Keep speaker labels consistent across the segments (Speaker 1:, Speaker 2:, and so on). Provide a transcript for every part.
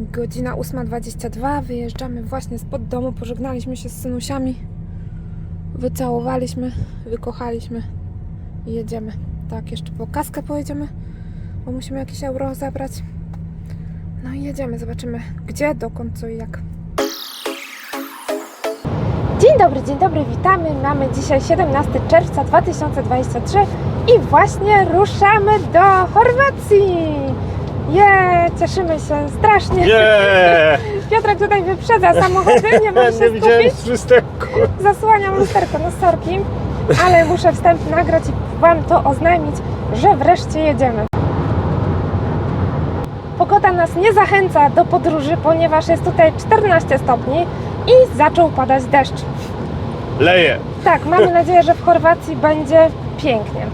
Speaker 1: Godzina 8.22, wyjeżdżamy właśnie spod domu, pożegnaliśmy się z synusiami, wycałowaliśmy, wykochaliśmy i jedziemy. Tak, jeszcze po kaskę pojedziemy, bo musimy jakieś euro zabrać. No i jedziemy, zobaczymy gdzie, dokąd, co i jak. Dzień dobry, dzień dobry, witamy. Mamy dzisiaj 17 czerwca 2023 i właśnie ruszamy do Chorwacji. Je, cieszymy się strasznie.
Speaker 2: Nie!
Speaker 1: Piotrek tutaj wyprzedza samochody, nie może się
Speaker 2: Nie widziałem
Speaker 1: skupić.
Speaker 2: z.
Speaker 1: Zasłaniam lusterko, no sorki, ale muszę wstęp nagrać i Wam to oznajmić, że wreszcie jedziemy. Pogoda nas nie zachęca do podróży, ponieważ jest tutaj 14 stopni i zaczął padać deszcz.
Speaker 2: Leje.
Speaker 1: Tak, mamy nadzieję, że w Chorwacji będzie pięknie.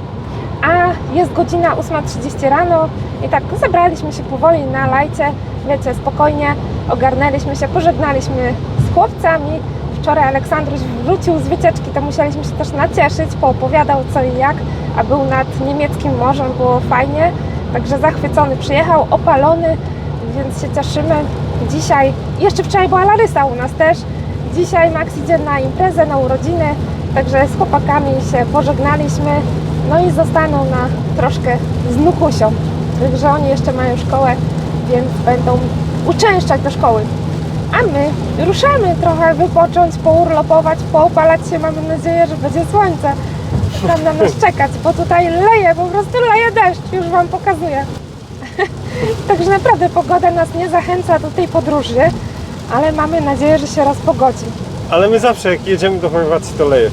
Speaker 1: A jest godzina 8.30 rano i tak zebraliśmy się powoli na lajcie, wiecie, spokojnie, ogarnęliśmy się, pożegnaliśmy z chłopcami. Wczoraj Aleksandruś wrócił z wycieczki, to musieliśmy się też nacieszyć, poopowiadał co i jak, a był nad niemieckim morzem, było fajnie, także zachwycony przyjechał, opalony, więc się cieszymy. Dzisiaj, jeszcze wczoraj była Larysa u nas też, Dzisiaj Max idzie na imprezę, na urodziny, także z chłopakami się pożegnaliśmy, no i zostaną na troszkę z Nukusią. Także oni jeszcze mają szkołę, więc będą uczęszczać do szkoły. A my ruszamy trochę wypocząć, pourlopować, poopalać się. Mamy nadzieję, że będzie słońce tam na nas czekać, bo tutaj leje, po prostu leje deszcz, już Wam pokazuję. Także naprawdę pogoda nas nie zachęca do tej podróży, ale mamy nadzieję, że się rozpogodzi.
Speaker 2: Ale my zawsze jak jedziemy do Chorwacji to leje.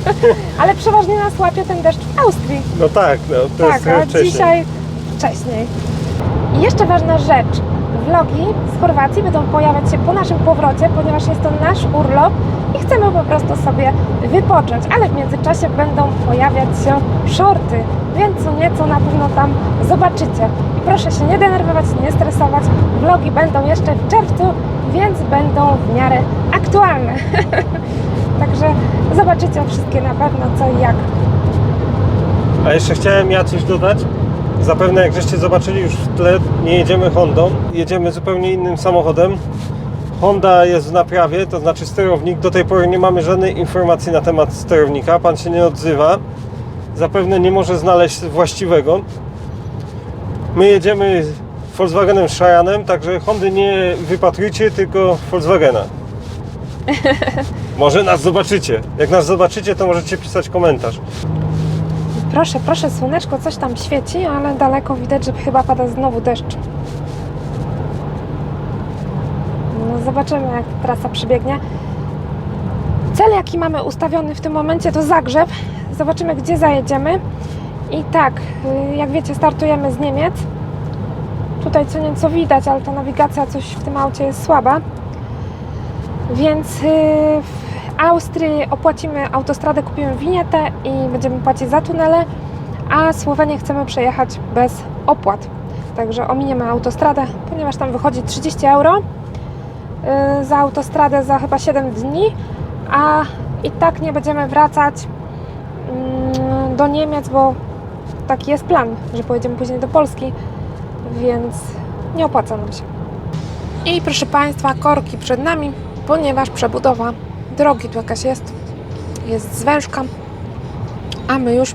Speaker 1: Ale przeważnie nas łapie ten deszcz w Austrii.
Speaker 2: No tak, no to jest
Speaker 1: tak,
Speaker 2: trochę
Speaker 1: a
Speaker 2: wcześniej.
Speaker 1: dzisiaj wcześniej. I jeszcze ważna rzecz. Vlogi z Chorwacji będą pojawiać się po naszym powrocie, ponieważ jest to nasz urlop i chcemy po prostu sobie wypocząć, ale w międzyczasie będą pojawiać się shorty, więc co nieco na pewno tam zobaczycie. I proszę się nie denerwować, nie stresować. Vlogi będą jeszcze w czerwcu, więc będą w miarę aktualne. Także zobaczycie wszystkie na pewno co i jak.
Speaker 2: A jeszcze chciałem ja coś dodać. Zapewne jak żeście zobaczyli już w tle, nie jedziemy Hondą, jedziemy zupełnie innym samochodem. Honda jest w naprawie, to znaczy sterownik. Do tej pory nie mamy żadnej informacji na temat sterownika. Pan się nie odzywa. Zapewne nie może znaleźć właściwego. My jedziemy Volkswagenem Cheyenne'em, także Hondy nie wypatrujcie, tylko Volkswagena. Może nas zobaczycie. Jak nas zobaczycie, to możecie pisać komentarz.
Speaker 1: Proszę, proszę, słoneczko coś tam świeci, ale daleko widać, że chyba pada znowu deszcz. No zobaczymy, jak trasa przebiegnie. Cel, jaki mamy ustawiony w tym momencie, to Zagrzeb. Zobaczymy, gdzie zajedziemy. I tak, y, jak wiecie, startujemy z Niemiec. Tutaj co nieco widać, ale ta nawigacja coś w tym aucie jest słaba. Więc y, w Austrii opłacimy autostradę, kupimy winietę i będziemy płacić za tunele, a Słowenię chcemy przejechać bez opłat. Także ominiemy autostradę, ponieważ tam wychodzi 30 euro y, za autostradę za chyba 7 dni, a i tak nie będziemy wracać mm, do Niemiec, bo taki jest plan, że pojedziemy później do Polski, więc nie opłaca nam się. I proszę Państwa, korki przed nami, ponieważ przebudowa drogi tu jakaś jest, jest zwężka, a my już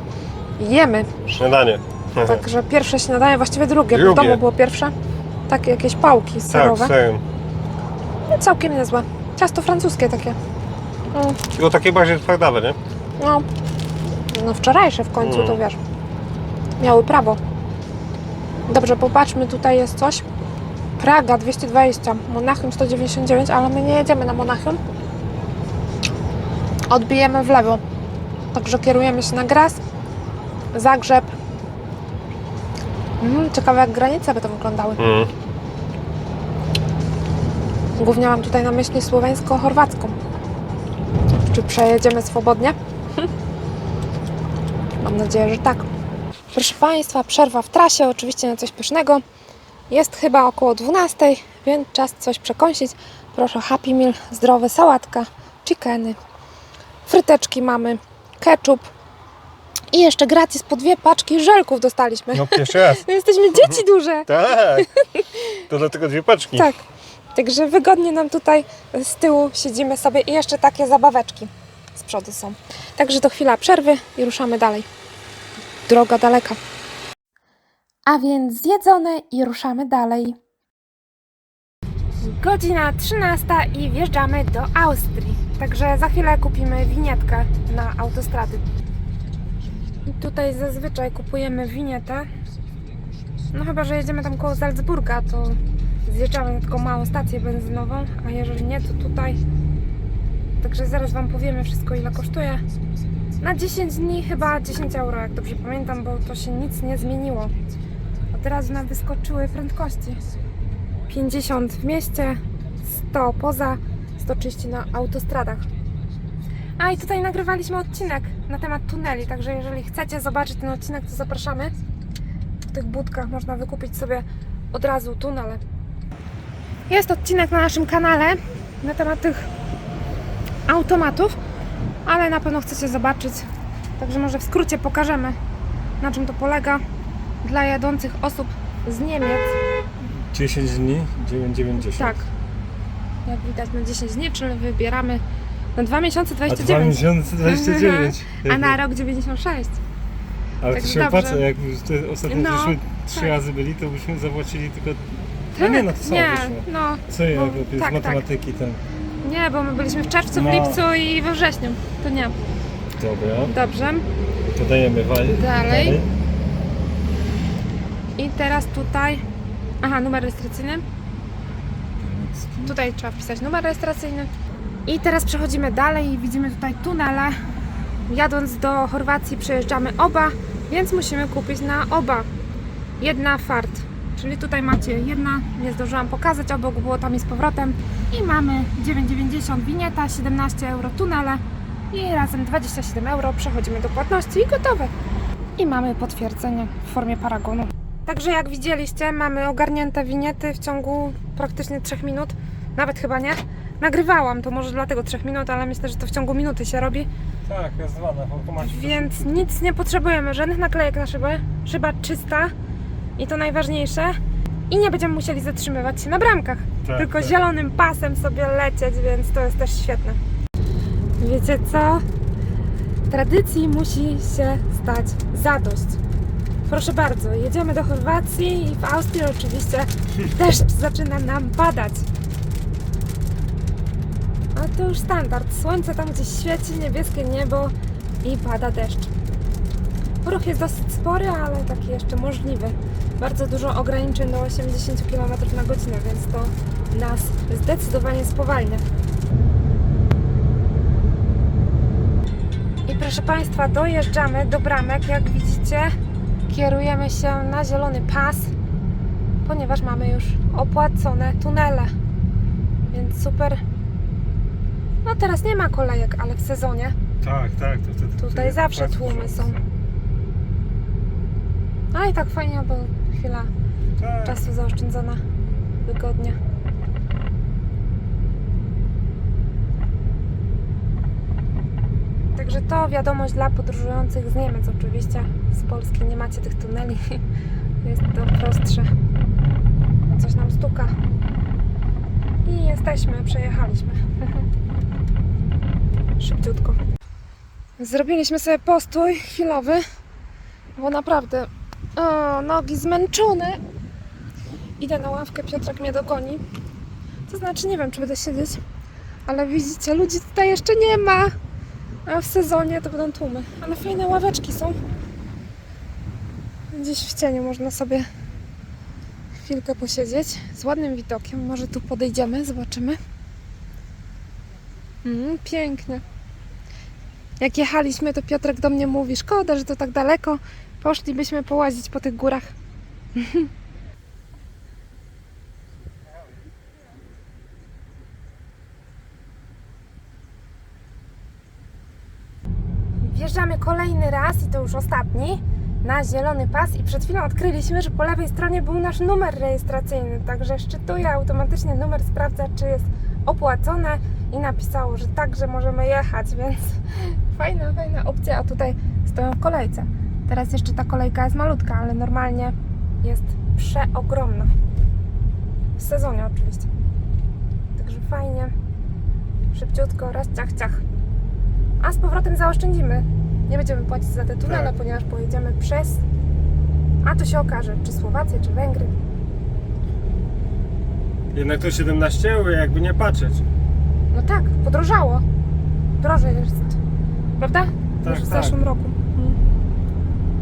Speaker 1: jemy.
Speaker 2: Śniadanie.
Speaker 1: Także pierwsze śniadanie, właściwie drugie, bo w
Speaker 2: Drugie.
Speaker 1: domu było pierwsze. Takie jakieś pałki
Speaker 2: Tak,
Speaker 1: serowe.
Speaker 2: serem.
Speaker 1: No, całkiem niezłe. Ciasto francuskie takie. Mm,
Speaker 2: Tylko takie bardziej twardawe, nie?
Speaker 1: No, no wczorajsze w końcu,
Speaker 2: Mm.
Speaker 1: to wiesz, miały prawo. Dobrze, popatrzmy, tutaj jest coś. Praga 220, Monachium 199, ale my nie jedziemy na Monachium. Odbijemy w lewo. Także kierujemy się na Graz, Zagrzeb. Mm, ciekawe jak granice by to wyglądały.
Speaker 2: Mm.
Speaker 1: Głównie mam tutaj na myśli słoweńsko-chorwacką. Czy przejedziemy swobodnie? Mam nadzieję, że tak. Proszę Państwa, przerwa w trasie, oczywiście na coś pysznego. Jest chyba około 12, więc czas coś przekąsić. Proszę, Happy Meal, zdrowe, sałatka, chickeny, fryteczki mamy, ketchup, I jeszcze gratis po dwie paczki żelków dostaliśmy.
Speaker 2: No pierwszy raz.
Speaker 1: My jesteśmy dzieci duże.
Speaker 2: Tak. To dlatego dwie paczki.
Speaker 1: Tak. Także wygodnie nam tutaj z tyłu siedzimy sobie i jeszcze takie zabaweczki z przodu są. Także to chwila przerwy i ruszamy dalej. Droga daleka. A więc zjedzone i ruszamy dalej. Godzina 13 i wjeżdżamy do Austrii. Także za chwilę kupimy winietkę na autostrady. I tutaj zazwyczaj kupujemy winietę. No chyba, że jedziemy tam koło Salzburga, to zjeżdżamy na taką małą stację benzynową, a jeżeli nie, to tutaj. Także zaraz Wam powiemy wszystko, ile kosztuje. Na 10 dni chyba 10 euro, jak dobrze pamiętam, bo to się nic nie zmieniło. Od razu nam wyskoczyły prędkości. 50 w mieście, 100 poza, 130 na autostradach. A i tutaj nagrywaliśmy odcinek na temat tuneli, także jeżeli chcecie zobaczyć ten odcinek, to zapraszamy. W tych budkach można wykupić sobie od razu tunele. Jest odcinek na naszym kanale na temat tych automatów, ale na pewno chcecie zobaczyć. Także może w skrócie pokażemy, na czym to polega dla jadących osób z Niemiec.
Speaker 2: 10 dni, 9,90.
Speaker 1: Tak. Jak widać na 10 dni, czyli wybieramy na 2 miesiące
Speaker 2: A 2
Speaker 1: 29,
Speaker 2: miesiące 29.
Speaker 1: a na rok 96.
Speaker 2: Ale
Speaker 1: tak
Speaker 2: to się
Speaker 1: dobrze.
Speaker 2: opłaca, jak już te ostatnio
Speaker 1: No,
Speaker 2: żeśmy trzy
Speaker 1: tak.
Speaker 2: razy byli, to byśmy zapłacili tylko... No nie, no to samo
Speaker 1: nie,
Speaker 2: wyszło.
Speaker 1: no,
Speaker 2: Co ja,
Speaker 1: bo-
Speaker 2: bo z
Speaker 1: tak, tak.
Speaker 2: matematyki tam.
Speaker 1: nie, bo my byliśmy w czerwcu, w
Speaker 2: No.
Speaker 1: lipcu i we wrześniu. To nie.
Speaker 2: Dobra,
Speaker 1: Dobrze.
Speaker 2: to dajemy wal.
Speaker 1: Dalej. I teraz tutaj. Aha, numer rejestracyjny. Tutaj trzeba wpisać numer rejestracyjny. I teraz przechodzimy dalej i widzimy tutaj tunele. Jadąc do Chorwacji przejeżdżamy oba, więc musimy kupić na oba. Jedna fart. Czyli tutaj macie jedna, nie zdążyłam pokazać, obok było tam i z powrotem. I mamy 9,90 winieta, 17 euro tunele i razem 27 euro przechodzimy do płatności i gotowe. I mamy potwierdzenie w formie paragonu. Także jak widzieliście, mamy ogarnięte winiety w ciągu praktycznie 3 minut, nawet chyba nie. Nagrywałam to może dlatego 3 minut, ale myślę, że to w ciągu minuty się robi,
Speaker 2: Tak, jest dwa na automacie.
Speaker 1: więc nic nie potrzebujemy, żadnych naklejek na szybę, szyba czysta i to najważniejsze. I nie będziemy musieli zatrzymywać się na bramkach,
Speaker 2: Tak,
Speaker 1: tylko
Speaker 2: tak.
Speaker 1: zielonym pasem sobie lecieć, więc to jest też świetne. Wiecie co? Tradycji musi się stać zadość. Proszę bardzo, jedziemy do Chorwacji i w Austrii oczywiście też zaczyna nam padać. A to już standard. Słońce tam gdzieś świeci, niebieskie niebo i pada deszcz. Ruch jest dosyć spory, ale taki jeszcze możliwy. Bardzo dużo ograniczeń do 80 km na godzinę, więc to nas zdecydowanie spowalnia. I proszę Państwa, dojeżdżamy do bramek. Jak widzicie, kierujemy się na zielony pas, ponieważ mamy już opłacone tunele. Więc super. No teraz nie ma kolejek, ale w sezonie
Speaker 2: Tak, tak. To wtedy
Speaker 1: tutaj
Speaker 2: wtedy
Speaker 1: zawsze tłumy
Speaker 2: dużo.
Speaker 1: są. No i tak fajnie, bo chwila
Speaker 2: Tak.
Speaker 1: czasu zaoszczędzona wygodnie. To wiadomość dla podróżujących z Niemiec oczywiście. Z Polski nie macie tych tuneli. Jest to prostsze. Coś nam stuka. I jesteśmy, przejechaliśmy. Szybciutko. Zrobiliśmy sobie postój chwilowy, bo naprawdę o, nogi zmęczone. Idę na ławkę, Piotrek mnie dogoni. To znaczy, nie wiem, czy będę siedzieć, ale widzicie, ludzi tutaj jeszcze nie ma. A w sezonie to będą tłumy. Ale fajne ławeczki są. Gdzieś w cieniu można sobie chwilkę posiedzieć z ładnym widokiem. Może tu podejdziemy, zobaczymy. Mm, pięknie. Jak jechaliśmy, to Piotrek do mnie mówi: Szkoda, że to tak daleko. Poszlibyśmy połazić po tych górach. Wjeżdżamy kolejny raz i to już ostatni na zielony pas i przed chwilą odkryliśmy, że po lewej stronie był nasz numer rejestracyjny, także szczytuje automatycznie numer, sprawdza czy jest opłacone i napisało, że także możemy jechać, więc fajna, fajna opcja, a tutaj stoją w kolejce. Teraz jeszcze ta kolejka jest malutka, ale normalnie jest przeogromna. W sezonie oczywiście. Także fajnie, szybciutko, raz ciach, ciach. A z powrotem zaoszczędzimy. Nie będziemy płacić za te tunele,
Speaker 2: Tak.
Speaker 1: ponieważ pojedziemy przez... A to się okaże, czy Słowację, czy Węgry.
Speaker 2: Jednak to 17 euro, jakby nie patrzeć.
Speaker 1: No tak, podrożało. Drożej jest. Prawda?
Speaker 2: Tak,
Speaker 1: Niż w
Speaker 2: tak.
Speaker 1: zeszłym roku. Mhm.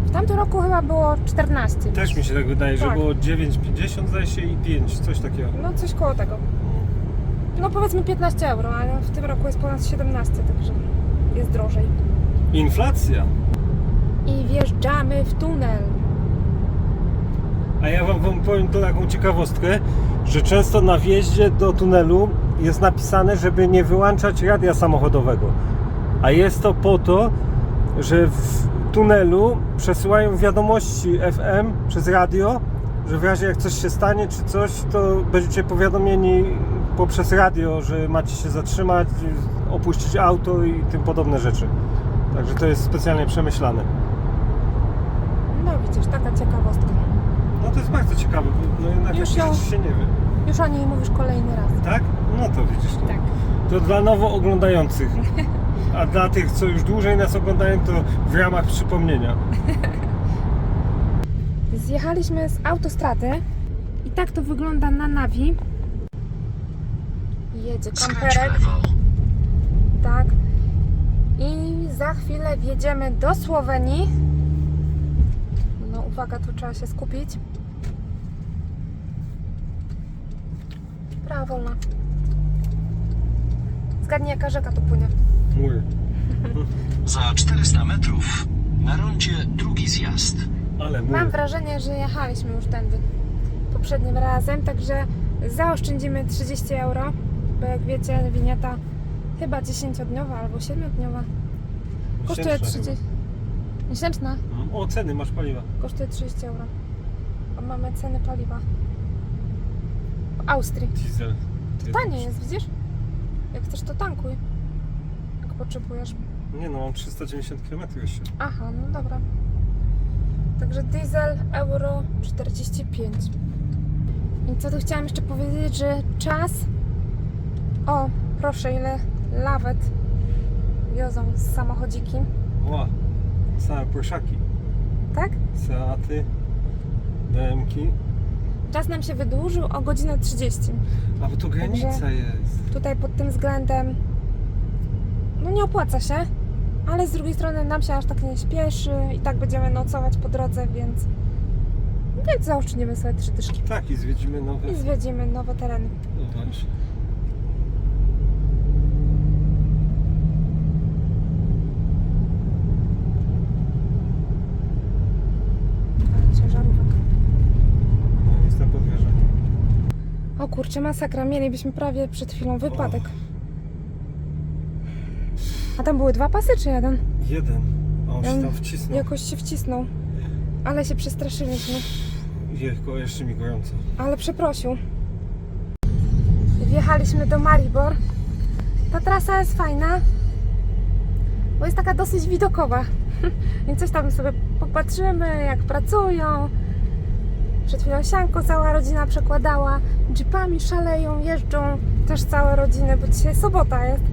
Speaker 1: W tamtym roku chyba było 14.
Speaker 2: Też mi się tak wydaje, że
Speaker 1: Tak.
Speaker 2: było 9,50 zdaje się i 5, coś takiego.
Speaker 1: No coś koło tego. No powiedzmy 15 euro, ale w tym roku jest ponad 17, także jest drożej.
Speaker 2: Inflacja.
Speaker 1: I wjeżdżamy w tunel.
Speaker 2: A ja wam, wam powiem tu taką ciekawostkę, że często na wjeździe do tunelu jest napisane, żeby nie wyłączać radia samochodowego. A jest to po to, że w tunelu przesyłają wiadomości FM przez radio, że w razie jak coś się stanie czy coś, to będziecie powiadomieni poprzez radio, że macie się zatrzymać, opuścić auto i tym podobne rzeczy. Także to jest specjalnie przemyślane.
Speaker 1: No widzisz, taka ciekawostka.
Speaker 2: No to jest bardzo ciekawe, bo no jednak
Speaker 1: Już ją-
Speaker 2: się nie wie.
Speaker 1: Już o niej mówisz kolejny raz.
Speaker 2: Tak? No to widzisz. To,
Speaker 1: Tak.
Speaker 2: to dla nowo oglądających. A dla tych, co już dłużej nas oglądają, to w ramach przypomnienia.
Speaker 1: Zjechaliśmy z autostrady i tak to wygląda na nawi. Jedzie kamperek. Tak. Za chwilę wjedziemy do Słowenii. No uwaga, tu trzeba się skupić. Prawa wolna. Zgadnij jaka rzeka tu płynie.
Speaker 2: Mój.
Speaker 3: Za 400 metrów na rondzie drugi zjazd.
Speaker 2: Ale mój.
Speaker 1: Mam wrażenie, że jechaliśmy już tędy poprzednim razem, także zaoszczędzimy 30 euro, bo jak wiecie, winieta chyba 10-dniowa albo 7-dniowa. Kosztuje
Speaker 2: Miesięczna
Speaker 1: 30. Miesięczna.
Speaker 2: Mm, O, ceny masz paliwa.
Speaker 1: kosztuje 30 euro. A mamy ceny paliwa. W Austrii.
Speaker 2: Diesel.
Speaker 1: Tanie jest, widzisz? Jak chcesz, to tankuj. Jak potrzebujesz.
Speaker 2: Nie no, mam 390 km jeszcze.
Speaker 1: Aha, no dobra. Także diesel euro 45. I co tu chciałam jeszcze powiedzieć, że czas. O, proszę, ile lawet wiozą z samochodziki,
Speaker 2: Ła. Same Porszaki.
Speaker 1: tak?
Speaker 2: Seaty. BMki.
Speaker 1: Czas nam się wydłużył o godzinę 30.
Speaker 2: A bo to granica jest.
Speaker 1: Tutaj pod tym względem no nie opłaca się, ale z drugiej strony nam się aż tak nie śpieszy i tak będziemy nocować po drodze, więc więc zaoszczędzimy sobie trzy dyszki
Speaker 2: Tak, i zwiedzimy nowe.
Speaker 1: i zwiedzimy nowe tereny.
Speaker 2: Zobacz.
Speaker 1: Ale ciężarówek.
Speaker 2: No, jestem pod wieżą.
Speaker 1: O kurczę, masakra, mielibyśmy prawie przed chwilą wypadek. A tam były dwa pasy czy jeden?
Speaker 2: Jeden. A on się tam wcisnął.
Speaker 1: Jakoś się wcisnął. Ale się przestraszyliśmy.
Speaker 2: Jejku, jeszcze mi gorąco.
Speaker 1: ale przeprosił. Wjechaliśmy do Maribor. Ta trasa jest fajna, bo jest taka dosyć widokowa. Więc coś tam sobie popatrzymy, jak pracują. Przed chwilą sianko cała rodzina przekładała. Jeepami szaleją, jeżdżą też całe rodziny, bo dzisiaj sobota jest.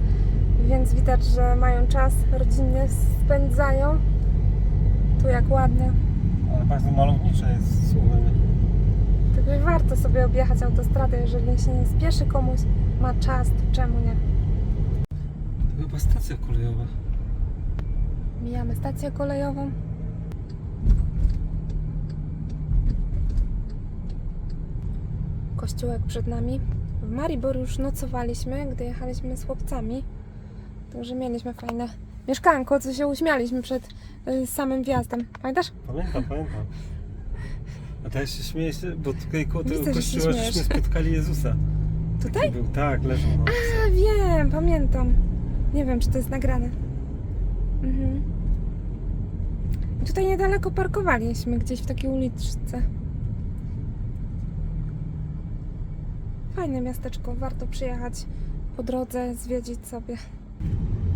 Speaker 1: Więc widać, że mają czas, rodzinnie spędzają. Tu jak ładnie.
Speaker 2: Ale bardzo malownicze jest Słowenia.
Speaker 1: Także warto sobie objechać autostradę, jeżeli się nie spieszy komuś, ma czas, to czemu nie?
Speaker 2: To chyba stacja kolejowa.
Speaker 1: Mijamy stację kolejową. Kościółek przed nami. W Maribor już nocowaliśmy, gdy jechaliśmy z chłopcami. Także mieliśmy fajne mieszkanko, co się uśmialiśmy przed y, samym wjazdem. Pamiętasz?
Speaker 2: Pamiętam, pamiętam. A teraz się śmieję, bo tutaj koło tego
Speaker 1: Widzę, że się
Speaker 2: kościoła
Speaker 1: śmiejesz.
Speaker 2: żeśmy spotkali Jezusa.
Speaker 1: Tutaj?
Speaker 2: Taki Był, tak, leżał. No.
Speaker 1: A wiem, pamiętam. Nie wiem, czy to jest nagrane. Mhm. I Tutaj niedaleko parkowaliśmy, gdzieś w takiej uliczce. Fajne miasteczko, warto przyjechać po drodze, zwiedzić sobie.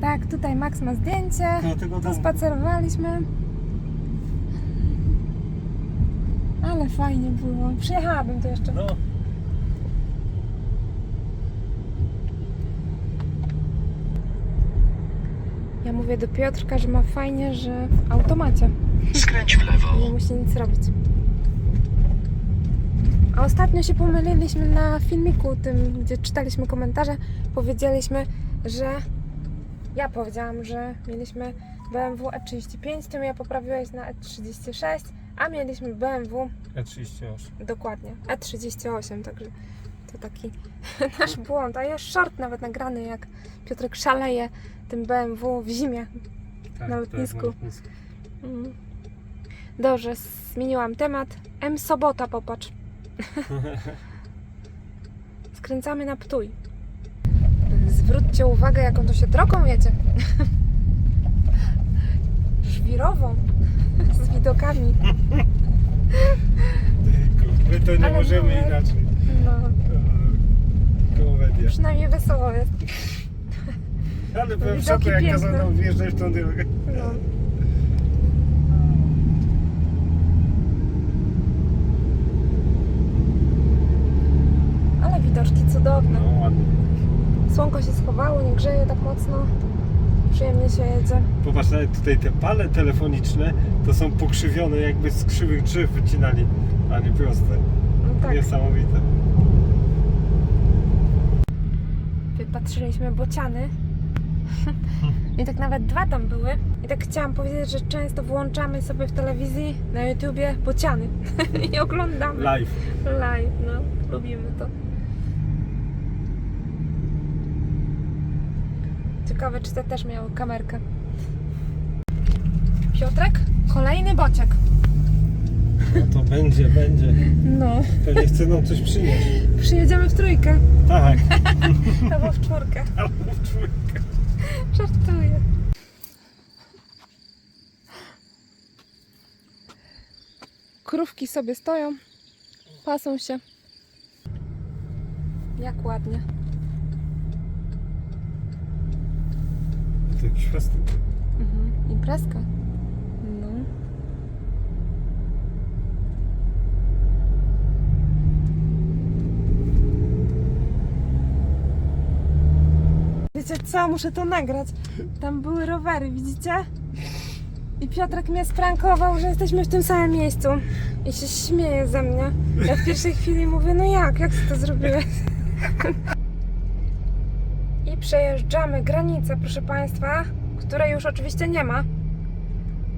Speaker 1: Tak, tutaj Max ma zdjęcie. Tu
Speaker 2: domu.
Speaker 1: spacerowaliśmy. Ale fajnie było. Przyjechałabym tu jeszcze.
Speaker 2: No.
Speaker 1: Ja mówię do Piotrka, że ma fajnie, że w automacie.
Speaker 3: Skręć w lewo.
Speaker 1: Nie musi nic robić. A ostatnio się pomyliliśmy na filmiku tym, gdzie czytaliśmy komentarze. Powiedzieliśmy, że ja powiedziałam, że mieliśmy BMW E35, ty mnie poprawiłeś na E36, a mieliśmy BMW
Speaker 2: E38.
Speaker 1: dokładnie E38, także to taki nasz błąd. A jest short nawet nagrany, jak Piotrek szaleje tym BMW w zimie.
Speaker 2: Tak,
Speaker 1: Na
Speaker 2: tak,
Speaker 1: lotnisku.
Speaker 2: na lotnisku.
Speaker 1: Mm. Dobrze, zmieniłam temat. M sobota, popatrz. Skręcamy na Ptuj. Zwróćcie uwagę, jaką to się drogą jedzie. Żwirową. Z widokami.
Speaker 2: My to nie
Speaker 1: Ale
Speaker 2: możemy
Speaker 1: numer-
Speaker 2: inaczej.
Speaker 1: No,
Speaker 2: E, Komedia.
Speaker 1: przynajmniej wesoło jest.
Speaker 2: Ale byłem w
Speaker 1: Widoki
Speaker 2: szoku, jak
Speaker 1: piękne.
Speaker 2: kazano wjeżdżać w tą drogę.
Speaker 1: No. Ale widoczki cudowne.
Speaker 2: No ładnie.
Speaker 1: Słonko się schowało, nie grzeje tak mocno. Przyjemnie się jedzie.
Speaker 2: Popatrz, nawet tutaj te pale telefoniczne to są pokrzywione, jakby z krzywych drzew wycinali, a nie proste.
Speaker 1: No tak,
Speaker 2: Niesamowite.
Speaker 1: wypatrzyliśmy bociany. I tak nawet dwa tam były. I tak chciałam powiedzieć, że często włączamy sobie w telewizji, na YouTubie bociany. I oglądamy
Speaker 2: Live.
Speaker 1: live. No, lubimy to. Ciekawe, czy te też miały kamerkę. Piotrek, kolejny bociek.
Speaker 2: No to będzie, będzie.
Speaker 1: No,
Speaker 2: Pewnie chce nam coś przynieść.
Speaker 1: przyjedziemy w trójkę
Speaker 2: Tak.
Speaker 1: albo w czwórkę.
Speaker 2: Albo w czwórkę.
Speaker 1: Żartuję. Krówki sobie stoją, pasą się. Jak ładnie.
Speaker 2: To jakiś festyn.
Speaker 1: Mhm. Imprezka. No. Wiecie co? Muszę to nagrać. Tam były rowery, widzicie? I Piotrek mnie sprankował, że jesteśmy w tym samym miejscu. I się śmieje ze mnie. Ja w pierwszej chwili mówię, no jak? Jak ty to zrobiłeś? Przejeżdżamy granicę, proszę Państwa, której już oczywiście nie ma,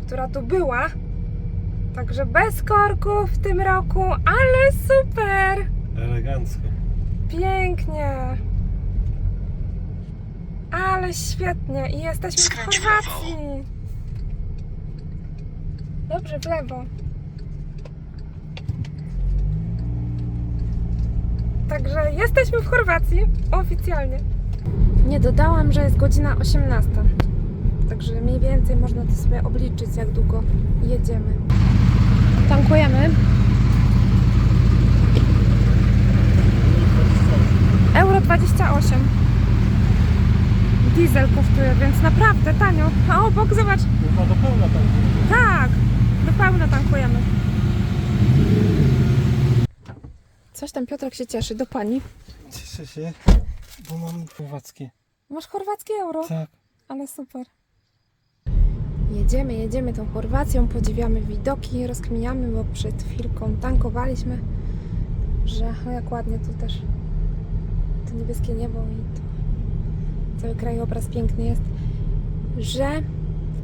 Speaker 1: która tu była. Także bez korków w tym roku, ale super!
Speaker 2: Elegancko.
Speaker 1: Pięknie! Ale świetnie! I jesteśmy
Speaker 3: Skręć w
Speaker 1: Chorwacji! Dobrze, w lewo. Także jesteśmy w Chorwacji oficjalnie. Nie dodałam, że jest godzina 18. Także mniej więcej można to sobie obliczyć, jak długo jedziemy. Tankujemy. Euro 28. Diesel kosztuje, więc naprawdę tanio. A obok zobacz,
Speaker 2: Chyba do pełna tam.
Speaker 1: tak, do pełna tankujemy. Coś tam Piotrek się cieszy, do pani.
Speaker 2: Cieszę się, bo mam chorwackie.
Speaker 1: Masz chorwackie euro,
Speaker 2: Tak.
Speaker 1: ale super. Jedziemy, jedziemy tą Chorwacją, podziwiamy widoki, rozkminiamy, bo przed chwilką tankowaliśmy, że o jak ładnie tu też to niebieskie niebo i to cały krajobraz piękny jest, że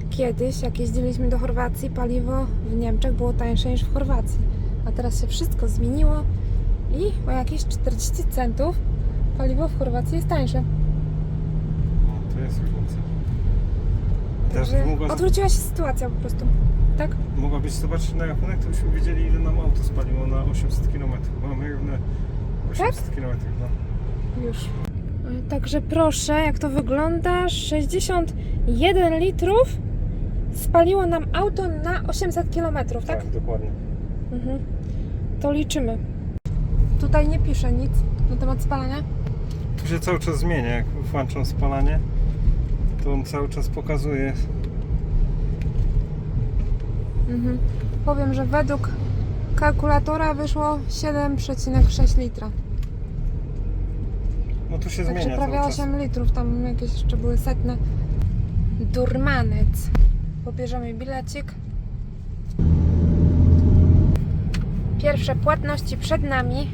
Speaker 1: kiedyś jak jeździliśmy do Chorwacji, paliwo w Niemczech było tańsze niż w Chorwacji, a teraz się wszystko zmieniło i o jakieś 40 centów paliwo w Chorwacji jest tańsze.
Speaker 2: No, to jest różnica. Teraz
Speaker 1: Także
Speaker 2: mogła,
Speaker 1: odwróciła się sytuacja po prostu. Tak?
Speaker 2: mogłabyś zobaczyć na rachunek, to byśmy wiedzieli ile nam auto spaliło na 800 km. Mamy równe 800 km. No.
Speaker 1: Już. E, Także proszę, jak to wygląda. 61 litrów spaliło nam auto na 800 km, tak?
Speaker 2: tak, dokładnie.
Speaker 1: Mhm. To liczymy. Tutaj nie pisze nic na temat spalania.
Speaker 2: Się cały czas zmienia, jak włączam spalanie, To on cały czas pokazuje.
Speaker 1: Mhm. Powiem, że według kalkulatora wyszło 7,6 litra.
Speaker 2: No tu się
Speaker 1: Także
Speaker 2: zmienia
Speaker 1: prawie
Speaker 2: cały czas.
Speaker 1: 8 litrów, tam jakieś jeszcze były setne. Durmanec. Pobierzemy bilecik. Pierwsze płatności przed nami.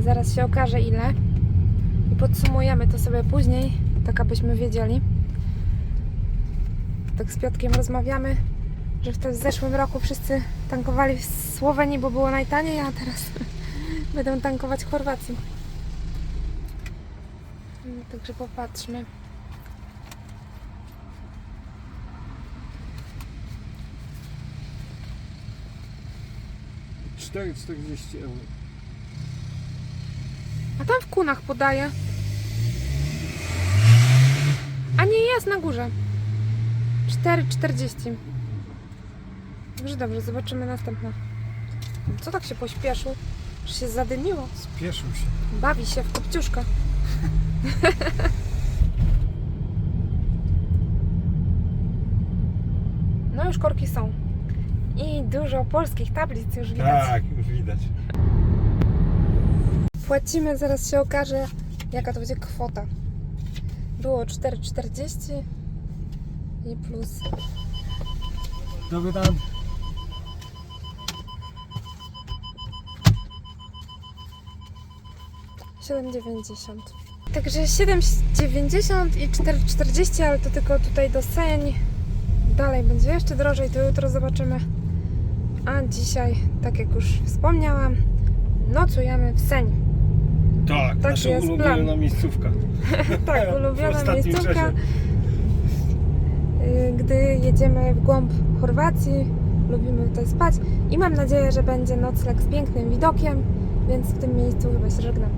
Speaker 1: Zaraz się okaże ile. Podsumujemy to sobie później, tak abyśmy wiedzieli. Tak z Piotkiem rozmawiamy, że w, zeszłym roku wszyscy tankowali w Słowenii, bo było najtaniej, a teraz będą tankować w Chorwacji. Także popatrzmy.
Speaker 2: Cztery 4,40 euro.
Speaker 1: A tam w kunach podaje. A nie jest na górze. 4,40. Dobrze, dobrze, zobaczymy następne. Co tak się pośpieszył? Że się zadymiło.
Speaker 2: Spieszył się.
Speaker 1: Bawi się w kopciuszkę. No już korki są. I dużo polskich tablic już widać.
Speaker 2: Tak, już widać.
Speaker 1: Płacimy, zaraz się okaże, jaka to będzie kwota. Było 4,40 i plus
Speaker 2: Dobry
Speaker 1: 7,90. Także 7,90 i 4,40, ale to tylko tutaj do Seń. Dalej będzie jeszcze drożej, to jutro zobaczymy. A dzisiaj, tak jak już wspomniałam, nocujemy w Seń.
Speaker 2: Tak,
Speaker 1: Tak
Speaker 2: nasza
Speaker 1: jest
Speaker 2: ulubiona
Speaker 1: plan.
Speaker 2: miejscówka.
Speaker 1: Tak, ulubiona miejscówka.
Speaker 2: czasie.
Speaker 1: Y, Gdy jedziemy w głąb Chorwacji, lubimy tutaj spać i mam nadzieję, że będzie nocleg z pięknym widokiem, więc w tym miejscu chyba się żegnam.